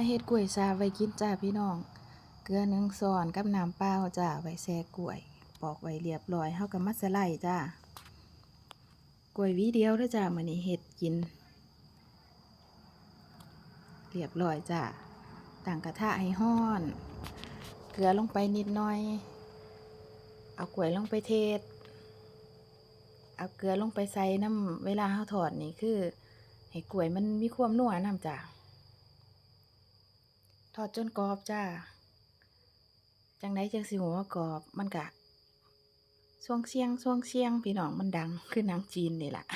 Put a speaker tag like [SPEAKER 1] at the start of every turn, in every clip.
[SPEAKER 1] มาเฮ็ดกล้วยซาไว้กินจ้าพี่น้อง เกลือหนึ่งช้อนกับน้ำเปล่าจ้าไว้แช่กล้วย ปอกไว้เรียบร้อยเฮาก็มาสไลจ้ากล้วยวีเดียวเด้อจ้ามื้อนี้เฮ็ดกิน เรียบร้อยจ้าตั้งกระทะให้ร้อน เกลือลงไปนิดหน่อย เอากล้วยลงไปเทศ เอาเกลือลงไปใส่น้ำเวลาเฮาทอดนี่คือ ให้กล้วยมันมีความนัวน้ำจ้า ทอดจนกรอบจ้า จังไดจังสิหัวกรอบมันกะช่วงเชียงช่วงเชียงพี่น้องมันดังคือหนังจีนนี่แหละ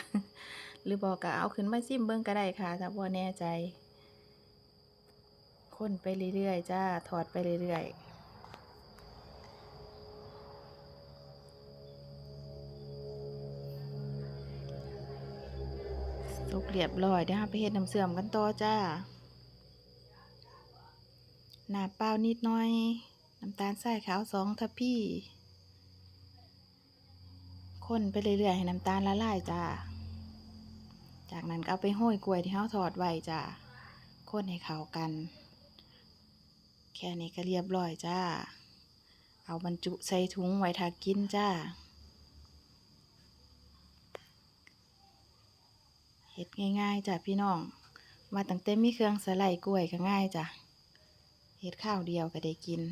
[SPEAKER 1] หรือบอกกะเอาขึ้นมาซิมเบิ่งก็ได้ค่ะถ้าบ่แน่ใจ คนไปเรื่อยๆจ้าทอดไปเรื่อยๆสุกเรียบร้อยเดี๋ยวไปเฮ็ดน้ำเสื่อมกันต่อจ้า หน้ำเปล่านิดหน่อย น้ำตาลทรายขาวสองทัพพี่ คนไปเรื่อยๆ ให้น้ำตาลละลายจ้า จากนั้นก็เอาไปห้อยกล้วยที่เฮาทอดไว้จ้า คนให้เข้ากัน แค่นี้ก็เรียบร้อยจ้า เอาบรรจุใส่ถุงไว้ทากินจ้าเฮ็ดง่ายๆจ้ะพี่น้องว่าตั้งแต่มีเครื่องสไลด์กล้วยก็ง่ายจ้ะ เฮ็ดข้าวเดียวก็ได้กิน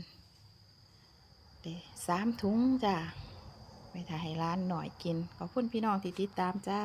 [SPEAKER 1] เด้สามถุงจ้ะไปถ่ายให้ร้านหน่อยกิน ขอบคุณพี่น้องที่ติดตามจ้า